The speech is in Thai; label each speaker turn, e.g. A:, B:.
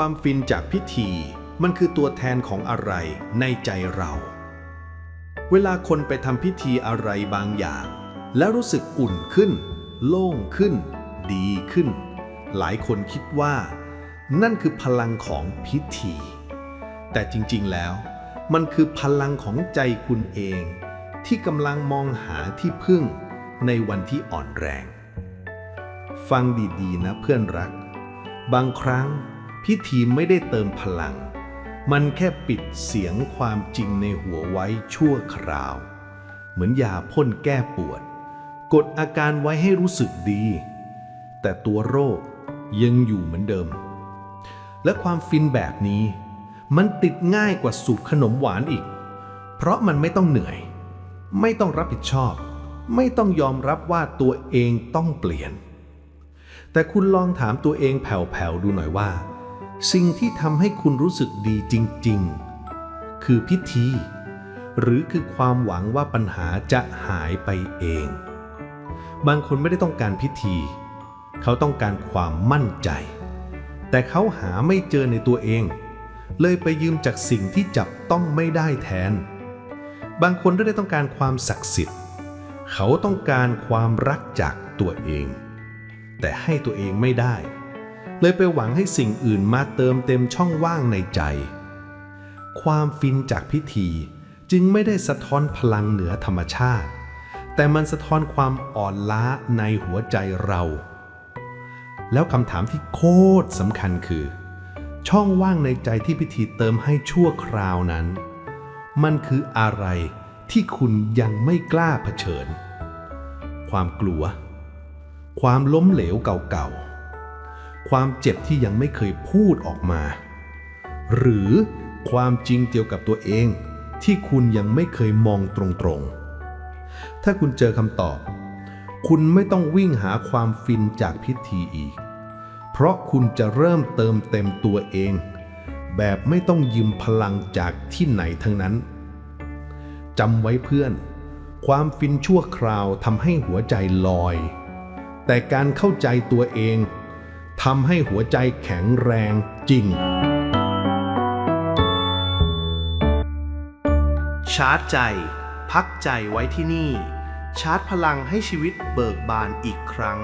A: ความฟินจากพิธี มันคือตัวแทนของอะไรในใจเรา เวลาคนไปทำพิธีอะไรบางอย่าง แล้วรู้สึกอุ่นขึ้น โล่งขึ้น ดีขึ้น หลายคนคิดว่า นั่นคือพลังของพิธี แต่จริงๆแล้ว มันคือพลังของใจคุณเอง ที่กำลังมองหาที่พึ่งในวันที่อ่อนแรง ฟังดีๆนะเพื่อนรัก บางครั้ง พิธีไม่ได้เติมพลัง มันแค่ปิดเสียงความจริงในหัวไว้ชั่วคราว เหมือนยาพ่นแก้ปวด กดอาการไว้ให้รู้สึกดี แต่ตัวโรคยังอยู่เหมือนเดิม และความฟินแบบนี้ มันติดง่ายกว่าสูตรขนมหวานอีก เพราะมันไม่ต้องเหนื่อย ไม่ต้องรับผิดชอบ ไม่ต้องยอมรับว่าตัวเองต้องเปลี่ยน แต่คุณลองถามตัวเองแผ่วๆดูหน่อยว่า สิ่งที่ทำให้คุณรู้สึกดีจริง ๆ คือพิธี หรือคือความหวังว่าปัญหาจะหายไปเอง บางคนไม่ได้ต้องการพิธี เขาต้องการความมั่นใจ แต่เขาหาไม่เจอในตัวเอง เลยไปยืมจากสิ่งที่จับต้องไม่ได้แทน บางคนไม่ได้ต้องการความศักดิ์สิทธิ์ เขาต้องการความรักจากตัวเอง แต่ให้ตัวเองไม่ได้ เลยไปหวังให้สิ่งอื่นมาเติมเต็มช่องว่างในใจ ความฟินจากพิธีจึงไม่ได้สะท้อนพลังเหนือธรรมชาติ แต่มันสะท้อนความอ่อนล้าในหัวใจเรา แล้วคำถามที่โคตรสำคัญคือ ช่องว่างในใจที่พิธีเติมให้ชั่วคราวนั้น มันคืออะไรที่คุณยังไม่กล้าเผชิญ ความกลัว ความล้มเหลวเก่าๆ ความเจ็บที่ยังไม่เคยพูดออกมา หรือความจริงเกี่ยวกับตัวเองที่คุณยังไม่เคยมองตรงๆ ถ้าคุณเจอคำตอบ คุณไม่ต้องวิ่งหาความฟินจากพิธีอีก เพราะคุณจะเริ่มเติมเต็มตัวเอง แบบไม่ต้องยืมพลังจากที่ไหนทั้งนั้นจำไว้เพื่อน ความฟินชั่วคราวทำให้หัวใจลอย แต่การเข้าใจตัวเอง ทำให้หัวใจแข็งแรงจริง
B: ชาร์จใจ พักใจไว้ที่นี่ ชาร์จพลังให้ชีวิตเบิกบานอีกครั้ง